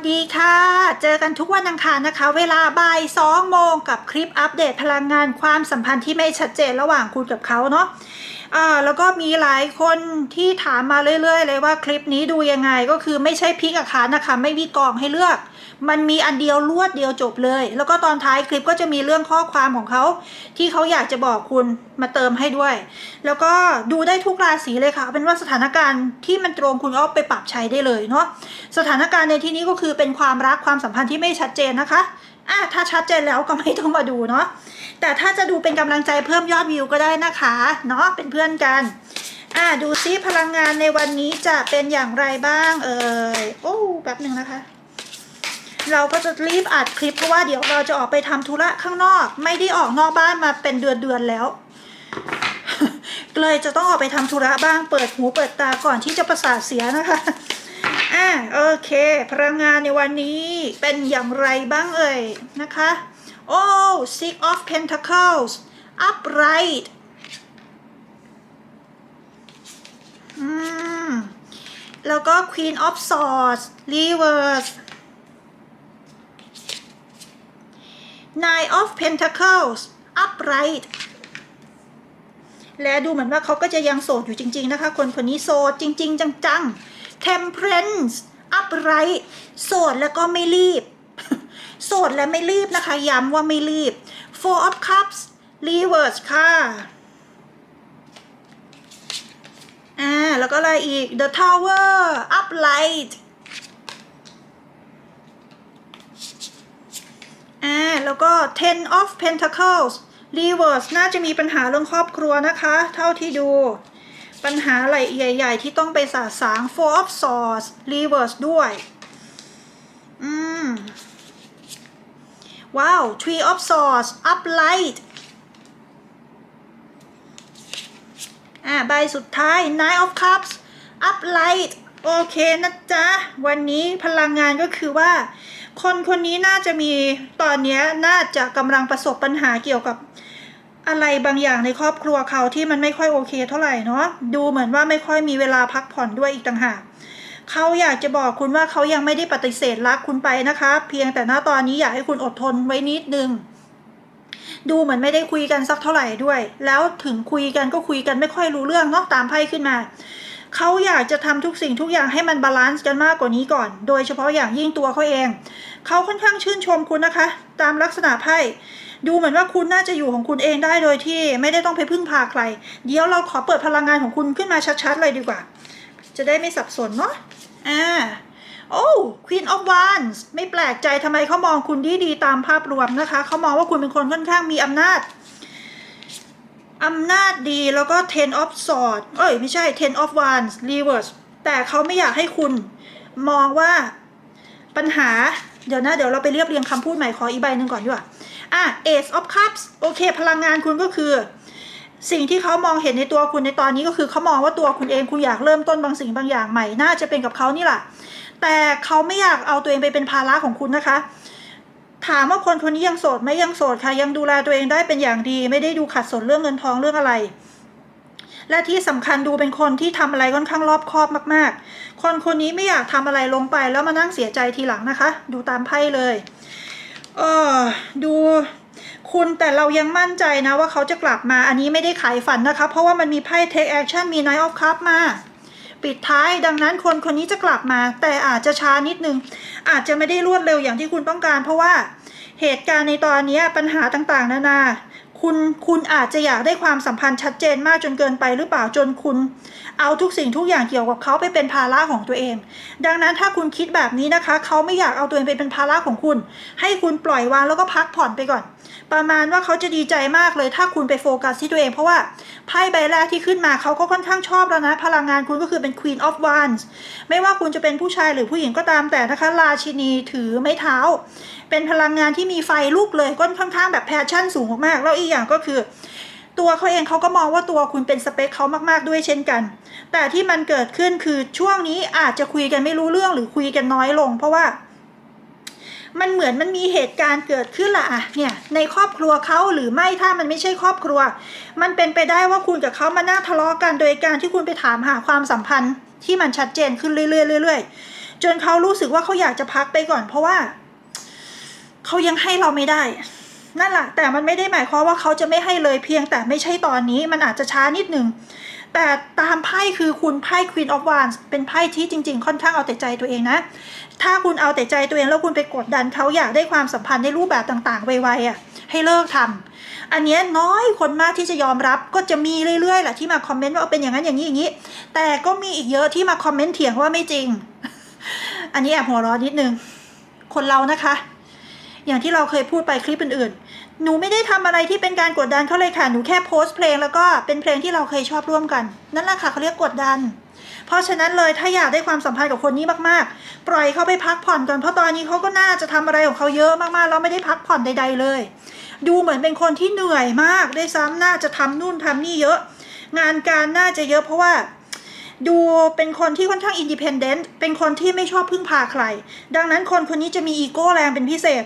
วัสดีค่ะ เจอกันทุกวันอังคารนะคะ เวลาบ่ายสองโมงกับคลิปอัปเดตพลังงานความสัมพันธ์ที่ไม่ชัดเจนระหว่างคุณกับเขาเนาะ อ่าแล้วก็มีหลายคนที่ถามมาเรื่อย ๆ เลยว่าคลิปนี้ดูยังไงก็คือไม่ใช่พิกอาคารนะคะ ไม่มีกล่องให้เลือก มันมีอันเดียวรวดเดียวจบเลย แล้วก็ตอนท้ายคลิปก็จะมีเรื่องข้อความของเขาที่เขาอยากจะบอกคุณมาเติมให้ด้วย แล้วก็ดูได้ทุกราศีเลยค่ะ เป็นว่าสถานการณ์ที่มันตรงคุณก็เอาไปปรับใช้ได้เลยเนาะสถานการณ์ในที่นี้ก็คือเป็นความรักความสัมพันธ์ที่ไม่ชัดเจนนะคะอะถ้าชัดเจนแล้วก็ไม่ต้องมาดูเนาะ แต่ถ้าจะดูเป็นกำลังใจเพิ่มยอดวิวก็ได้นะคะเนาะเป็นเพื่อนกันอะดูซิพลังงานในวันนี้จะเป็นอย่างไรบ้างเอ่ยโอ้แป๊บหนึ่งนะคะ เราก็จะรีบอัดคลิปเพราะว่าเดี๋ยวเราจะออกไปทำธุระข้างนอก ไม่ได้ออกนอกบ้านมาเป็นเดือนเดือนๆแล้วเลยจะต้องออกไปทำธุระบ้างเปิดหูเปิดตาก่อนที่จะประสาทเสียนะคะอ่าโอเค พลังงานในวันนี้เป็นอย่างไรบ้างเอ่ยนะคะ โอ้ Six of Pentacles upright อืมแล้วก็ Queen of Swords reverse Nine of Pentacles upright และดูเหมือนว่าเขาก็จะยังโสดอยู่จริง ๆ นะคะ คนคนนี้โสดจริง ๆ จังๆ Temperance upright โสดแล้วก็ไม่รีบ โสดและไม่รีบนะคะ ย้ำว่าไม่รีบ Four of Cups reverse ค่ะอ่าแล้วก็อะไรอีก The Tower upright อ่าแล้วก็ Ten of Pentacles Reverse น่าจะมีปัญหาเรื่องครอบครัวนะคะ เท่าที่ดูปัญหาอะไรใหญ่ ๆ ที่ต้องไปสาสาง Four of Swords Reverse ด้วย อืม ว้าว tree of Swords Uplight อ่าใบสุดท้าย Nine of Cups Uplight โอเคนะจ๊ะ วันนี้พลังงานก็คือว่า คนคนนี้น่าจะมีตอนนี้น่าจะกำลังประสบปัญหาเกี่ยวกับอะไรบางอย่างในครอบครัวเขาที่มันไม่ค่อยโอเคเท่าไหร่เนาะดูเหมือนว่าไม่ค่อยมีเวลาพักผ่อนด้วยอีกต่างหาก เขาอยากจะบอกคุณว่าเขายังไม่ได้ปฏิเสธรักคุณไปนะคะ เพียงแต่ณตอนนี้อยากให้คุณอดทนไว้นิดนึงดูเหมือนไม่ได้คุยกันสักเท่าไหร่ด้วย แล้วถึงคุยกันก็คุยกันไม่ค่อยรู้เรื่องเนาะตามไพ่ขึ้นมา เขาอยากจะทำทุกสิ่งทุกอย่างให้มันบาลานซ์กันมากกว่านี้ก่อน โดยเฉพาะอย่างยิ่งตัวเขาเอง เขาค่อนข้างชื่นชมคุณนะคะ ตามลักษณะไพ่ดูเหมือนว่าคุณน่าจะอยู่ของคุณเองได้โดยที่ไม่ได้ต้องไปพึ่งพาใคร เดี๋ยวเราขอเปิดพลังงานของคุณขึ้นมาชัดๆเลยดีกว่า จะได้ไม่สับสนเนาะ อ่าโอ้ Queen of Wands ไม่แปลกใจทำไมเขามองคุณดีดีตามภาพรวมนะคะ เขามองว่าคุณเป็นคนค่อนข้างมีอำนาจอำนาจดีแล้วก็ ten of swords เอ้ย ไม่ใช่ ten of wands reverse แต่เขาไม่อยากให้คุณมองว่าปัญหา เดี๋ยวนะ เดี๋ยวเราไปเรียบเรียงคำพูดใหม่ขออีกใบหนึ่งก่อนดีกว่า อะ ace of cups โอเค พลังงานคุณก็คือ สิ่งที่เขามองเห็นในตัวคุณในตอนนี้ก็คือเขามองว่าตัวคุณเองคุณอยากเริ่มต้นบางสิ่งบางอย่างใหม่ น่าจะเป็นกับเขานี่แหละแต่เขาไม่อยากเอาตัวเองไปเป็นภาระของคุณนะคะ ถามว่าคนคนนี้ยังโสดไหมยังโสดค่ะ ยังดูแลตัวเองได้เป็นอย่างดี ไม่ได้ดูขัดสนเรื่องเงินทองเรื่องอะไร และที่สำคัญดูเป็นคนที่ทำอะไรค่อนข้างรอบคอบมากๆ คนคนนี้ไม่อยากทำอะไรลงไปแล้วมานั่งเสียใจทีหลังนะคะ ดูตามไพ่เลยเออดู คุณแต่เรายังมั่นใจนะว่าเขาจะกลับมาอันนี้ไม่ได้ขายฝันนะคะ เพราะว่ามันมีไพ่ take action มี Knight of Cup มา ปิดท้ายดังนั้นคนคนนี้จะกลับมา แต่อาจจะช้านิดนึง อาจจะไม่ได้รวดเร็วอย่างที่คุณต้องการ เพราะว่าเหตุการณ์ในตอนนี้ปัญหาต่างๆ นานาคุณคุณอาจจะอยากได้ความสัมพันธ์ชัดเจนมากจนเกินไปหรือเปล่าจนคุณ เอาทุกสิ่งทุกอย่างเกี่ยวกับเขาไปเป็นภาระของตัวเอง ดังนั้นถ้าคุณคิดแบบนี้นะคะ เขาไม่อยากเอาตัวเองไปเป็นภาระของคุณ ให้คุณปล่อยวางแล้วก็พักผ่อนไปก่อนประมาณว่าเขาจะดีใจมากเลยถ้าคุณไปโฟกัสที่ตัวเอง เพราะว่าไพ่ใบแรกที่ขึ้นมาเขาก็ค่อนข้างชอบแล้วนะ พลังงานคุณก็คือเป็น Queen of Wands ไม่ว่าคุณจะเป็นผู้ชายหรือผู้หญิงก็ตามแต่นะคะราชินีถือไม้เท้า เป็นพลังงานที่มีไฟลุกเลยก็ค่อนข้างแบบแพชชั่นสูงมากๆแล้วอีกอย่างก็คือ ตัวเขาเองเขาก็มองว่าตัวคุณเป็นสเปคเขามากๆด้วยเช่นกัน แต่ที่มันเกิดขึ้นคือช่วงนี้อาจจะคุยกันไม่รู้เรื่องหรือคุยกันน้อยลง เพราะว่า มันเหมือนมันมีเหตุการณ์เกิดขึ้นละอะเนี่ยในครอบครัวเขาหรือไม่ถ้ามันไม่ใช่ครอบครัว มันเป็นไปได้ว่าคุณกับเขามานั่งทะเลาะกันโดยการที่คุณไปถามหาความสัมพันธ์ที่มันชัดเจนขึ้นเรื่อยๆเรื่อยๆจนเขารู้สึกว่าเขาอยากจะพักไปก่อน เพราะว่าเขายังให้เราไม่ได้ นั่นแหละแต่มันไม่ได้หมายความว่าเขาจะไม่ให้เลยเพียง แต่ไม่ใช่ตอนนี้มันอาจจะช้านิดหนึ่งแต่ตามไพ่คือคุณไพ่ Queen of Wands เป็นไพ่ที่จริง ๆ ค่อนข้างเอาแต่ใจตัวเองนะ ถ้าคุณเอาแต่ใจตัวเองแล้วคุณไปกดดันเขาอยากได้ความสัมพันธ์ในรูปแบบต่างๆไวๆอะให้เลิกทำอันเนี้ยน้อยคนมากที่จะยอมรับก็จะมีเรื่อยๆแหละที่มาคอมเมนต์ว่าเอาเป็นอย่างนั้นอย่างนี้อย่างนี้ แต่ก็มีอีกเยอะที่มาคอมเมนต์เถียงว่าไม่จริง อันนี้แอบหัวร้อนนิดนึง คนเรานะคะ อย่างที่เราเคยพูดไปคลิปอื่นๆ หนูไม่ได้ทำอะไรที่เป็นการกดดันเขาเลยค่ะ หนูแค่โพสต์เพลงแล้วก็เป็นเพลงที่เราเคยชอบร่วมกัน นั่นแหละค่ะเขาเรียกกดดัน เพราะฉะนั้นเลยถ้าอยากได้ความสัมพันธ์กับคนนี้มากๆ ปล่อยเขาไปพักผ่อนก่อนเพราะตอนนี้เขาก็น่าจะทำอะไรของเขาเยอะมากๆแล้วไม่ได้พักผ่อนใด ๆ เลย ดูเหมือนเป็นคนที่เหนื่อยมากด้วยซ้ำน่าจะทำนู่นทำนี่เยอะ งานการน่าจะเยอะเพราะว่า ดูเป็นคนที่ค่อนข้างอินดิเพนเดนต์เป็นคนที่ไม่ชอบพึ่งพาใคร ดังนั้นคนคนนี้จะมีอีโก้แรงเป็นพิเศษ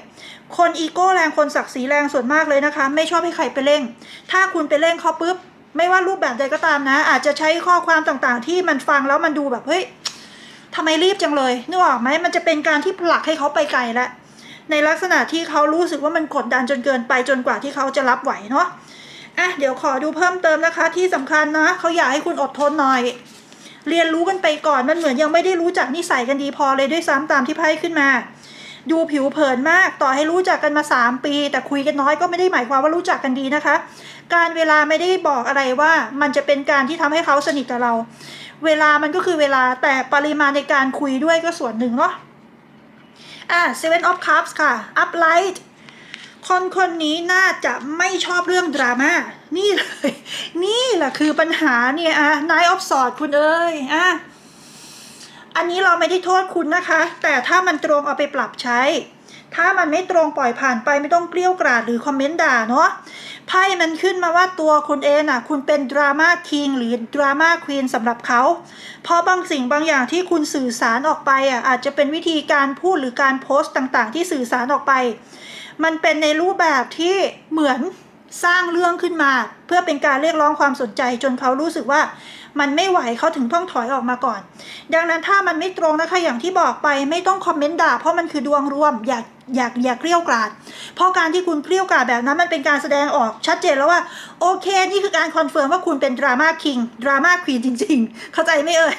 คนอีโก้แรงคนศักดิ์ศรีแรงส่วนมากเลยนะคะ ไม่ชอบให้ใครไปเร่ง ถ้าคุณไปเร่งเขาปุ๊บ ไม่ว่ารูปแบบใดก็ตามนะ อาจจะใช้ข้อความต่างๆ ที่มันฟังแล้วมันดูแบบเฮ้ยทำไมรีบจังเลยนึกออกไหมมันจะเป็นการที่ผลักให้เขาไปไกลแล้วในลักษณะที่เขารู้สึกว่ามันกดดันจนเกินไปจนกว่าที่เขาจะรับไหวเนาะอะเดี๋ยวขอดูเพิ่มเติมนะคะ ที่สำคัญนะเขาอยากให้คุณอดทนหน่อย เรียนรู้กันไปก่อนมันเหมือนยังไม่ได้รู้จักนิสัยกันดีพอเลยด้วยซ้ำตามที่ไพ่ขึ้นมา ดูผิวเผินมากต่อให้รู้จักกันมา 3 ปี แต่คุยกันน้อยก็ไม่ได้หมายความว่ารู้จักกันดีนะคะ การเวลาไม่ได้บอกอะไรว่ามันจะเป็นการที่ทำให้เขาสนิทกับเรา เวลามันก็คือเวลาแต่ปริมาณในการคุยด้วยก็ส่วนหนึ่งเนาะอะ Seven of Cups ค่ะ Uplight คนคนนี้น่าจะไม่ชอบเรื่องดราม่า นี่เลย นี่แหละคือปัญหาเนี่ยอะ Nine of Swords คุณเอ้ยอะอันนี้เราไม่ได้โทษคุณนะคะ แต่ถ้ามันตรงเอาไปปรับใช้ ถ้ามันไม่ตรงปล่อยผ่านไปไม่ต้องเกลี้ยวกราดหรือคอมเมนต์ด่าเนาะไพ่มันขึ้นมาว่าตัวคุณเองอะ คุณเป็นดราม่าคิงหรือดราม่าควีนสำหรับเขา เพราะบางสิ่งบางอย่างที่คุณสื่อสารออกไปอะอาจจะเป็นวิธีการพูดหรือการโพสต์ต่างๆ ที่สื่อสารออกไป มันเป็นในรูปแบบที่เหมือนสร้างเรื่องขึ้นมา เพื่อเป็นการเรียกร้องความสนใจ จนเขารู้สึกว่ามันไม่ไหวเขาถึงต้องถอยออกมาก่อน ดังนั้นถ้ามันไม่ตรงนะคะอย่างที่บอกไปไม่ต้องคอมเมนต์ด่าเพราะมันคือดวงรวม อย่าอยากอยากเกลี้ยวกราด เพราะการที่คุณเกลี้ยวกราดแบบนั้นมันเป็นการแสดงออกชัดเจนแล้วว่า โอเค นี่คือการคอนเฟิร์มว่าคุณเป็นดราม่าคิงดราม่าควีนจริง ๆ เข้าใจไหม่เอ่ย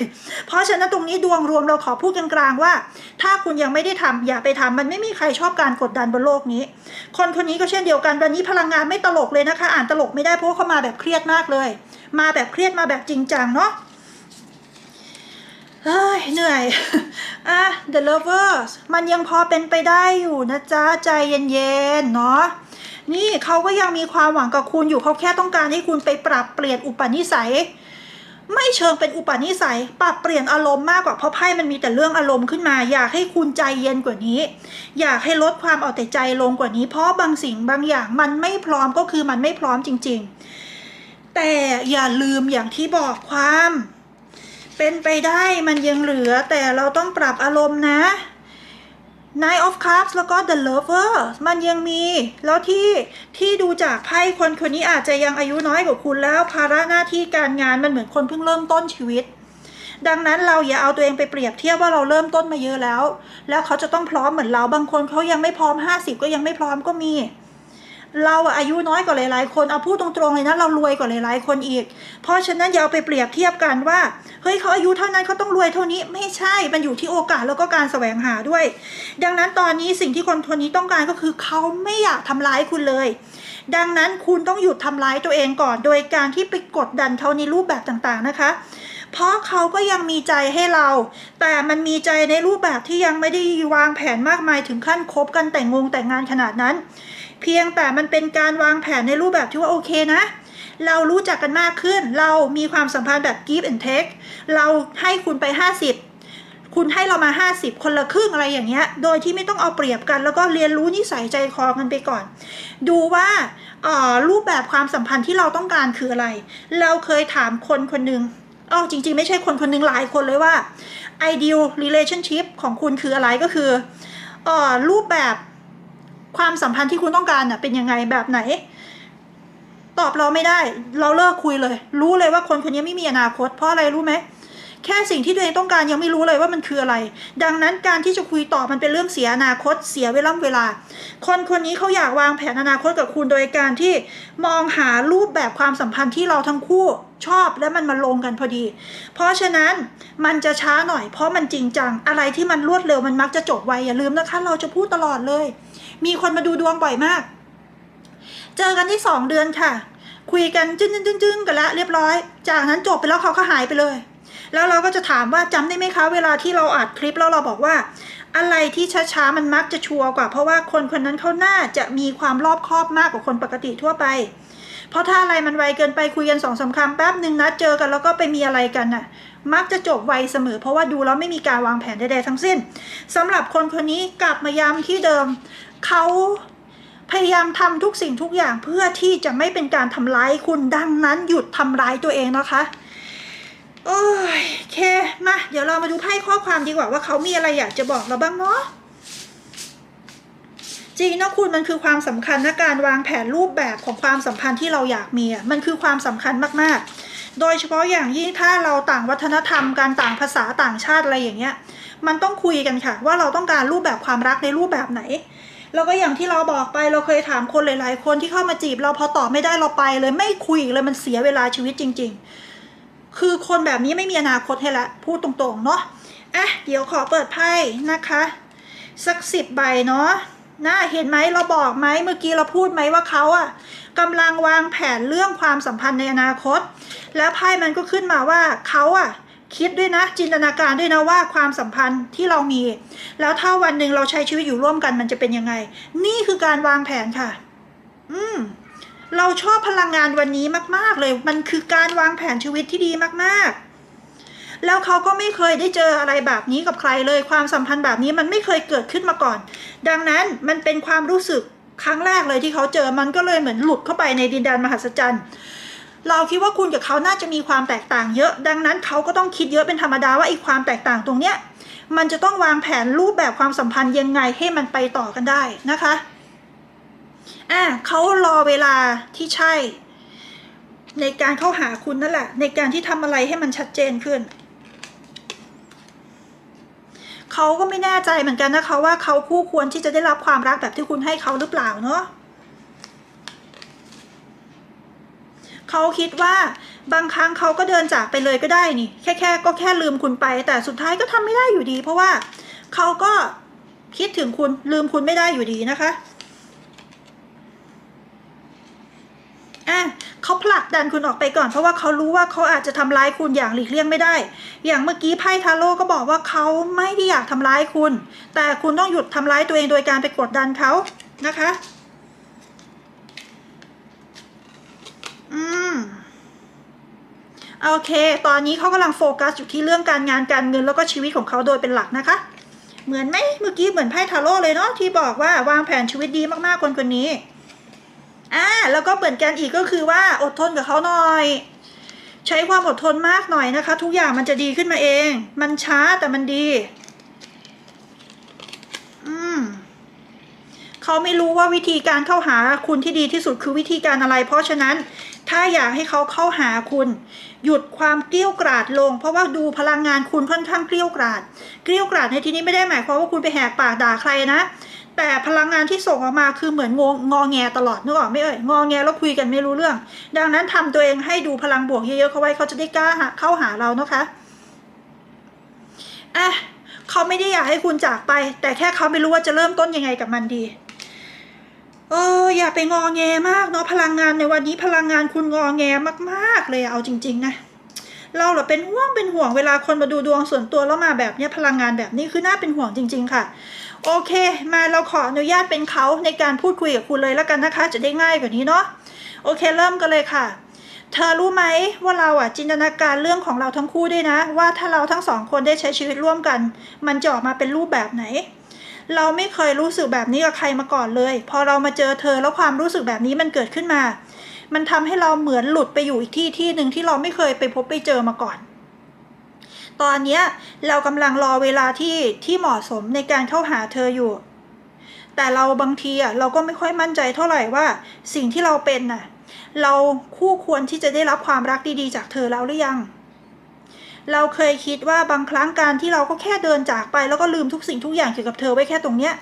เพราะฉะนั้นตรงนี้ดวงรวมเราขอพูดกลางๆว่า ถ้าคุณยังไม่ได้ทำอย่าไปทำมันไม่มีใครชอบการกดดันบนโลกนี้ คนคนนี้ก็เช่นเดียวกันวันนี้พลังงานไม่ตลกเลยนะคะ อ่านตลกไม่ได้เพราะเขามาแบบเครียดมากเลย มาแบบเครียดมาแบบจริงจังเนาะ เฮ้ยเหนื่อย อะ The Lovers มันยังพอเป็นไปได้อยู่นะจ๊ะ ใจเย็นๆ เนาะนี่เขาก็ยังมีความหวังกับคุณอยู่เขาแค่ต้องการให้คุณไปปรับเปลี่ยนอุปนิสัย ไม่เชิงเป็นอุปนิสัย ปรับเปลี่ยนอารมณ์มากกว่าเพราะไพ่มันมีแต่เรื่องอารมณ์ขึ้นมา อยากให้คุณใจเย็นกว่านี้ อยากให้ลดความเอาแต่ใจลงกว่านี้ เพราะบางสิ่งบางอย่างมันไม่พร้อมก็คือมันไม่พร้อมจริง ๆ แต่อย่าลืมอย่างที่บอกความ เป็นไปได้มันยังเหลือแต่เราต้องปรับอารมณ์นะ Nine of Cups แล้วก็ The Lover มันยังมี แล้วที่ที่ดูจากไพ่คนคนนี้อาจจะยังอายุน้อยกว่าคุณแล้ว ภาระหน้าที่การงานมันเหมือนคนเพิ่งเริ่มต้นชีวิต ดังนั้นเราอย่าเอาตัวเองไปเปรียบเทียบว่าเราเริ่มต้นมาเยอะแล้ว แล้วเขาจะต้องพร้อมเหมือนเรา บางคนเขายังไม่พร้อม 50 ก็ยังไม่พร้อมก็มี เราอายุน้อยกว่าหลายๆ คนเอาพูดตรงๆเลยนะเรารวยกว่าหลายๆ คนอีก เพราะฉะนั้นอย่าเอาไปเปรียบเทียบกันว่าเฮ้ยเขาอายุเท่านั้นเขาต้องรวยเท่านี้ไม่ใช่มันอยู่ที่โอกาสแล้วก็การแสวงหาด้วย ดังนั้นตอนนี้สิ่งที่คนคนนี้ต้องการก็คือเขาไม่อยากทำร้ายคุณเลย ดังนั้นคุณต้องหยุดทำร้ายตัวเองก่อน โดยการที่ไปกดดันเขาในรูปแบบต่างๆนะคะเพราะเขาก็ยังมีใจให้เรา แต่มันมีใจในรูปแบบที่ยังไม่ได้วางแผนมากมายถึงขั้นคบกันแต่งงงแต่งงานขนาดนั้น เพียงแต่มันเป็นการวางแผนในรูปแบบที่ว่าโอเคนะ เรารู้จักกันมากขึ้น เรามีความสัมพันธ์แบบ give and take เราให้คุณไป 50 คุณให้เรามา 50 คนละครึ่งอะไรอย่างเงี้ย โดยที่ไม่ต้องเอาเปรียบกัน แล้วก็เรียนรู้นิสัยใจคอกันไปก่อน ดูว่าออรูปแบบความสัมพันธ์ที่เราต้องการคืออะไร เราเคยถามคนคนหนึ่งอ๋อจริง ๆ ไม่ใช่คนคนหนึ่งหลายคนเลยว่า ideal relationship ของคุณคืออะไรก็คือออรูปแบบ ความสัมพันธ์ที่คุณต้องการน่ะเป็นยังไงแบบไหน ตอบเราไม่ได้ เราเลิกคุยเลย รู้เลยว่าคนคนนี้ไม่มีอนาคต เพราะอะไรรู้ไหม แค่สิ่งที่ตัวเองต้องการยังไม่รู้เลยว่ามันคืออะไร ดังนั้นการที่จะคุยต่อมันเป็นเรื่องเสียอนาคตเสียเวลาเวลา คนคนนี้เขาอยากวางแผนอนาคตกับคุณโดยการที่มองหารูปแบบความสัมพันธ์ที่เราทั้งคู่ชอบและมันมาลงกันพอดี เพราะฉะนั้นมันจะช้าหน่อย เพราะมันจริงจัง อะไรที่มันรวดเร็วมันมักจะจบไวอย่าลืมนะคะ เราจะพูดตลอดเลย มีคนมาดูดวงบ่อยมาก เจอกันที่สองเดือนค่ะ คุยกันจึ้งจึ้งจึ้งจึ้งกันแล้วเรียบร้อย จากนั้นจบไปแล้วเขาก็หายไปเลย แล้วเราก็จะถามว่าจำได้ไหมคะ เวลาที่เราอัดคลิปแล้วเราบอกว่า อะไรที่ช้าๆมันมักจะชัวร์กว่า เพราะว่าคนคนนั้นเขาน่าจะมีความรอบคอบมากกว่าคนปกติทั่วไป เพราะถ้าอะไรมันไวเกินไปคุยกันสองสามคำแป๊บหนึ่งนัดเจอกันแล้วก็ไปมีอะไรกันน่ะมักจะจบไวเสมอ เพราะว่าดูแล้วไม่มีการวางแผนใดๆทั้งสิ้นสำหรับคนคนนี้กลับมาย้ำที่เดิมเขาพยายามทำทุกสิ่งทุกอย่างเพื่อที่จะไม่เป็นการทำร้ายคุณดังนั้นหยุดทำร้ายตัวเองนะคะ โอ้ยเค มา เดี๋ยวเรามาดูไพ่ข้อความดีกว่าว่าเขามีอะไรอยากจะบอกเราบ้างเนาะจริงนะคุณมันคือความสำคัญนะการวางแผนรูปแบบของความสัมพันธ์ที่เราอยากมีมันคือความสำคัญมากๆ โดยเฉพาะอย่างยิ่งถ้าเราต่างวัฒนธรรมการต่างภาษาต่างชาติอะไรอย่างเงี้ย มันต้องคุยกันค่ะ ว่าเราต้องการรูปแบบความรักในรูปแบบไหน แล้วก็อย่างที่เราบอกไปเราเคยถามคนหลาย ๆ คนที่เข้ามาจีบ เราพอตอบไม่ได้เราไปเลยไม่คุยเลยมันเสียเวลาชีวิตจริง ๆ คือคนแบบนี้ไม่มีอนาคตให้ละพูดตรงๆเนาะอะเดี๋ยวขอเปิดไพ่นะคะ สักสิบใบเนาะน่าเห็นไหมเราบอกไหมเมื่อกี้เราพูดไหมว่าเขาอะกำลังวางแผนเรื่องความสัมพันธ์ในอนาคต แล้วไพ่มันก็ขึ้นมาว่าเขาอะคิดด้วยนะจินตนาการด้วยนะว่าความสัมพันธ์ที่เรามี แล้วถ้าวันหนึ่งเราใช้ชีวิตอยู่ร่วมกันมันจะเป็นยังไง นี่คือการวางแผนค่ะ อืม เราชอบพลังงานวันนี้มาก ๆ เลย มันคือการวางแผนชีวิตที่ดีมาก ๆ แล้วเขาก็ไม่เคยได้เจออะไรแบบนี้กับใครเลย ความสัมพันธ์แบบนี้มันไม่เคยเกิดขึ้นมาก่อน ดังนั้นมันเป็นความรู้สึกครั้งแรกเลยที่เขาเจอ มันก็เลยเหมือนหลุดเข้าไปในดินแดนมหัศจรรย์ เราคิดว่าคุณกับเขาน่าจะมีความแตกต่างเยอะ ดังนั้นเขาก็ต้องคิดเยอะเป็นธรรมดาว่าไอ้ความแตกต่างตรงเนี้ย มันจะต้องวางแผนรูปแบบความสัมพันธ์ยังไงให้มันไปต่อกันได้นะคะ อะเขารอเวลาที่ใช่ ในการเข้าหาคุณนั่นแหละ ในการที่ทำอะไรให้มันชัดเจนขึ้นเขาก็ไม่แน่ใจเหมือนกันนะคะว่าเขาคู่ควรที่จะได้รับความรักแบบที่คุณให้เขาหรือเปล่าเนาะเขาคิดว่าบางครั้งเขาก็เดินจากไปเลยก็ได้นี่ แค่แค่ก็แค่ลืมคุณไป แต่สุดท้ายก็ทำไม่ได้อยู่ดี เพราะว่าเขาก็คิดถึงคุณลืมคุณไม่ได้อยู่ดีนะคะ อะเขาผลักดันคุณออกไปก่อน เพราะว่าเขารู้ว่าเขาอาจจะทำร้ายคุณอย่างหลีกเลี่ยงไม่ได้ อย่างเมื่อกี้ไพ่ทาโร่ก็บอกว่าเขาไม่ได้อยากทำร้ายคุณ แต่คุณต้องหยุดทำร้ายตัวเองโดยการไปกดดันเขานะคะ อืมโอเค ตอนนี้เขากำลังโฟกัสอยู่ที่เรื่องการงานการเงินแล้วก็ชีวิตของเขาโดยเป็นหลักนะคะ เหมือนไหมเมื่อกี้เหมือนไพ่ทาโร่เลยเนาะที่บอกว่าวางแผนชีวิตดีมากๆคนคนนี้ อ่าแล้วก็เหมือนกันอีกก็คือว่าอดทนกับเขาหน่อย ใช้ความอดทนมากหน่อยนะคะ ทุกอย่างมันจะดีขึ้นมาเอง มันช้าแต่มันดี อืมเขาไม่รู้ว่าวิธีการเข้าหาคุณที่ดีที่สุดคือวิธีการอะไร เพราะฉะนั้นถ้าอยากให้เขาเข้าหาคุณ หยุดความเกลี้ยวกราดลง เพราะว่าดูพลังงานคุณค่อนข้างเกลี้ยวกราด เกลี้ยวกราดในที่นี้ไม่ได้หมายความว่าคุณไปแหกปากด่าใครนะ แต่พลังงานที่ส่งออกมาคือเหมือนงงงอแงตลอดนึกออกไม่เอ่ยงอแงแล้วคุยกันไม่รู้เรื่อง ดังนั้นทำตัวเองให้ดูพลังบวกเยอะๆเขาไว้เขาจะได้กล้าเข้าหาเรานะคะอะเขาไม่ได้อยากให้คุณจากไป แต่แค่เขาไม่รู้ว่าจะเริ่มต้นยังไงกับมันดีเอออย่าไปงอแงมากเนาะพลังงานในวันนี้พลังงานคุณงอแงมากๆเลยเอาจริง ๆ นะ เราเหรอเป็นห่วงเป็นห่วงเวลาคนมาดูดวงส่วนตัวแล้วมาแบบนี้พลังงานแบบนี้คือน่าเป็นห่วงจริง ๆ ค่ะ โอเค มาเราขออนุญาตเป็นเขาในการพูดคุยกับคุณเลยแล้วกันนะคะ จะได้ง่ายกว่านี้เนาะโอเคเริ่มกันเลยค่ะเธอรู้ไหมว่าเราอะจินตนาการเรื่องของเราทั้งคู่ด้วยนะ ว่าถ้าเราทั้งสองคนได้ใช้ชีวิตร่วมกัน มันจะออกมาเป็นรูปแบบไหน เราไม่เคยรู้สึกแบบนี้กับใครมาก่อนเลย พอเรามาเจอเธอแล้วความรู้สึกแบบนี้มันเกิดขึ้นมา มันทำให้เราเหมือนหลุดไปอยู่อีกที่ที่หนึ่งที่เราไม่เคยไปพบไปเจอมาก่อน ตอนเนี้ยเรากำลังรอเวลาที่ที่เหมาะสมในการเข้าหาเธออยู่ แต่เราบางทีอะเราก็ไม่ค่อยมั่นใจเท่าไหร่ว่าสิ่งที่เราเป็นน่ะเราคู่ควรที่จะได้รับความรักดีๆ จากเธอแล้วหรือยัง เราเคยคิดว่าบางครั้งการที่เราก็แค่เดินจากไป แล้วก็ลืมทุกสิ่งทุกอย่างเกี่ยวกับเธอไว้แค่ตรงเนี้ย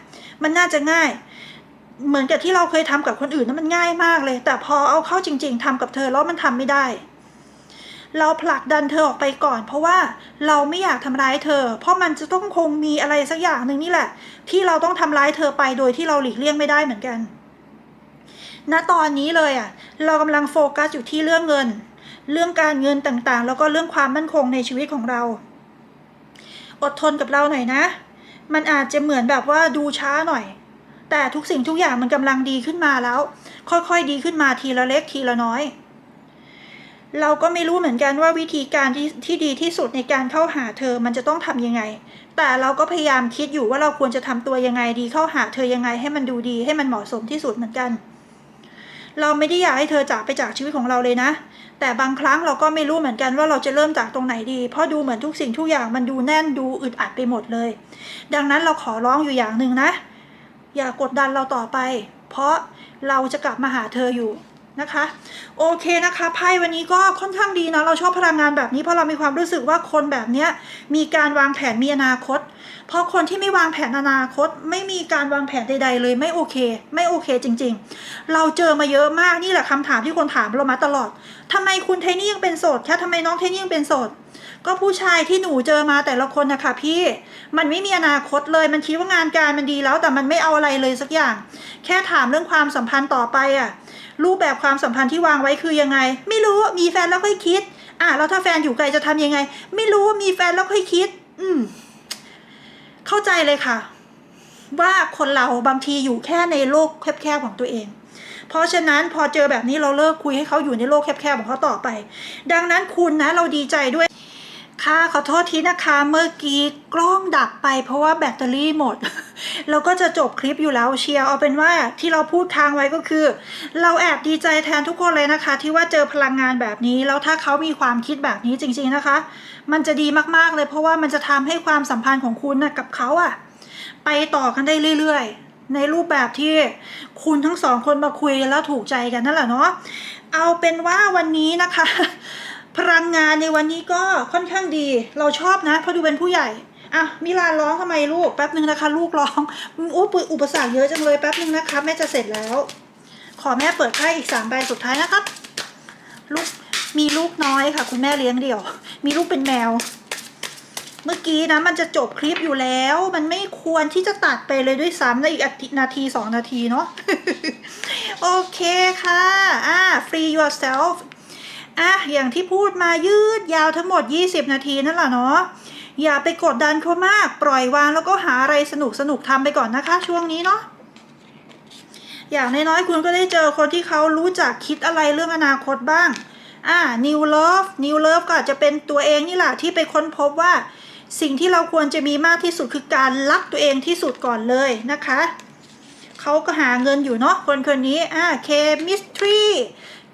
มันน่าจะง่าย เหมือนกับที่เราเคยทำกับคนอื่นนั้นมันง่ายมากเลย แต่พอเอาเข้าจริง ๆทำกับเธอแล้วมันทำไม่ได้ เราผลักดันเธอออกไปก่อน เพราะว่าเราไม่อยากทำร้ายเธอ เพราะมันจะต้องคงมีอะไรสักอย่างหนึ่งนี่แหละ ที่เราต้องทำร้ายเธอไปโดยที่เราหลีกเลี่ยงไม่ได้เหมือนกัน ณตอนนี้เลยอะ เรากำลังโฟกัสอยู่ที่เรื่องเงิน เรื่องการเงินต่างๆ แล้วก็เรื่องความมั่นคงในชีวิตของเรา อดทนกับเราหน่อยนะ มันอาจจะเหมือนแบบว่าดูช้าหน่อย แต่ทุกสิ่งทุกอย่างมันกำลังดีขึ้นมาแล้ว ค่อยๆดีขึ้นมาทีละเล็กทีละน้อย เราก็ไม่รู้เหมือนกันว่าวิธีการที่ที่ดีที่สุดในการเข้าหาเธอมันจะต้องทำยังไง แต่เราก็พยายามคิดอยู่ว่าเราควรจะทำตัวยังไงดีเข้าหาเธอยังไงให้มันดูดีให้มันเหมาะสมที่สุดเหมือนกัน เราไม่ได้อยากให้เธอจากไปจากชีวิตของเราเลยนะ แต่บางครั้งเราก็ไม่รู้เหมือนกันว่าเราจะเริ่มจากตรงไหนดี เพราะดูเหมือนทุกสิ่งทุกอย่างมันดูแน่นดูอึดอัดไปหมดเลย ดังนั้นเราขอร้องอยู่อย่างหนึ่งนะ อย่ากดดันเราต่อไป เพราะเราจะกลับมาหาเธออยู่นะคะ โอเคนะคะไพ่วันนี้ก็ค่อนข้างดีนะเราชอบพลังงานแบบนี้เพราะเรามีความรู้สึกว่าคนแบบเนี้ยมีการวางแผนมีอนาคต เพราะคนที่ไม่วางแผนอนาคต ไม่มีการวางแผนใด ๆ เลยไม่โอเค ไม่โอเคจริง ๆ เราเจอมาเยอะมากนี่แหละคำถามที่คนถามเรามาตลอดทำไมคุณเทนี่ยังเป็นโสดคะทำไมน้องเทนี่ยังเป็นโสด ก็ผู้ชายที่หนูเจอมาแต่ละคนนะคะพี่มันไม่มีอนาคตเลยมันคิดว่างานการมันดีแล้วแต่มันไม่เอาอะไรเลยสักอย่าง แค่ถามเรื่องความสัมพันธ์ต่อไปอะรูปแบบความสัมพันธ์ที่วางไว้คือยังไง ไม่รู้มีแฟนแล้วค่อยคิดอะแล้วถ้าแฟนอยู่ไกลจะทำยังไง ไม่รู้มีแฟนแล้วค่อยคิด อืม เข้าใจเลยค่ะ ว่าคนเราบางทีอยู่แค่ในโลกแคบๆของตัวเองเพราะฉะนั้นพอเจอแบบนี้เราเลิกคุยให้เขาอยู่ในโลกแคบๆของเขาต่อไป ดังนั้นคุณนะเราดีใจด้วย ค่ะขอโทษทีนะคะเมื่อกี้กล้องดับไปเพราะว่าแบตเตอรี่หมด เราก็จะจบคลิปอยู่แล้วเชียร์เอาเป็นว่าที่เราพูดค้างไว้ก็คือ เราแอบดีใจแทนทุกคนเลยนะคะ ที่ว่าเจอพลังงานแบบนี้ แล้วถ้าเขามีความคิดแบบนี้จริง ๆนะคะ มันจะดีมากๆเลย เพราะว่ามันจะทำให้ความสัมพันธ์ของคุณนะกับเขาอะไปต่อกันได้เรื่อยๆ ในรูปแบบที่คุณทั้งสองคนมาคุยแล้วถูกใจกันนั่นแหละเนาะเอาเป็นว่าวันนี้นะคะ พลังงานในวันนี้ก็ค่อนข้างดี เราชอบนะเพราะดูเป็นผู้ใหญ่อะมิลานร้องทำไมลูกแป๊บนึงนะคะ ลูกร้องอู้ปุยอุปสรรคเยอะจังเลยแป๊บนึงนะคะแม่จะเสร็จแล้ว ขอแม่เปิดไพ่อีกสามใบสุดท้ายนะครับ ลูกมีลูกน้อยค่ะ คุณแม่เลี้ยงเดี่ยว มีลูกเป็นแมว เมื่อกี้นะมันจะจบคลิปอยู่แล้ว มันไม่ควรที่จะตัดไปเลยด้วยซ้ำในอีกอาทินาทีสองนาทีเนาะโอเคค่ะอ่า free yourself อะอย่างที่พูดมายืดยาวทั้งหมด 20 นาทีนั่นแหละเนาะอย่าไปกดดันเขามากปล่อยวางแล้วก็หาอะไรสนุกสนุกทำไปก่อนนะคะ ช่วงนี้เนาะอย่างน้อยๆคุณก็ได้เจอคนที่เขารู้จักคิดอะไรเรื่องอนาคตบ้าง อ่า new love new love ก็อาจจะเป็นตัวเองนี่แหละที่ไปค้นพบว่า สิ่งที่เราควรจะมีมากที่สุดคือการรักตัวเองที่สุดก่อนเลยนะคะ เขาก็หาเงินอยู่เนาะคนคนนี้ อ่าเคมิสทรี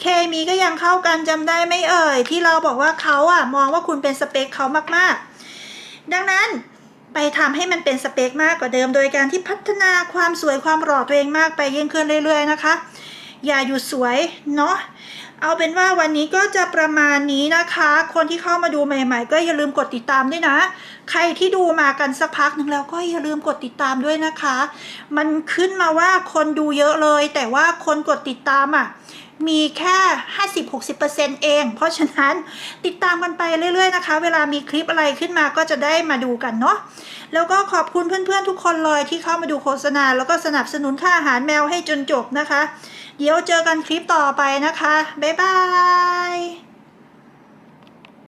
เคมีก็ยังเข้ากันจำได้ไม่เอ่ย ที่เราบอกว่าเขาอะมองว่าคุณเป็นสเปคเขามากๆ ดังนั้นไปทำให้มันเป็นสเปคมากกว่าเดิม โดยการที่พัฒนาความสวยความหล่อตัวเองมากไปยิ่งขึ้นเรื่อย ๆ นะคะ อย่าหยุดสวยเนาะเอาเป็นว่าวันนี้ก็จะประมาณนี้นะคะ คนที่เข้ามาดูใหม่ ๆ ก็อย่าลืมกดติดตามด้วยนะ ใครที่ดูมากันสักพักหนึ่งแล้วก็อย่าลืมกดติดตามด้วยนะคะ มันขึ้นมาว่าคนดูเยอะเลย แต่ว่าคนกดติดตามอะ มีแค่ 50-60%เอง เพราะฉะนั้นติดตามกันไปเรื่อยๆนะคะ เวลามีคลิปอะไรขึ้นมาก็จะได้มาดูกันเนาะแล้วก็ขอบคุณเพื่อนๆทุกคนเลยที่เข้ามาดูโฆษณา แล้วก็สนับสนุนค่าอาหารแมวให้จนจบนะคะ เดี๋ยวเจอกันคลิปต่อไปนะคะ บ๊ายบาย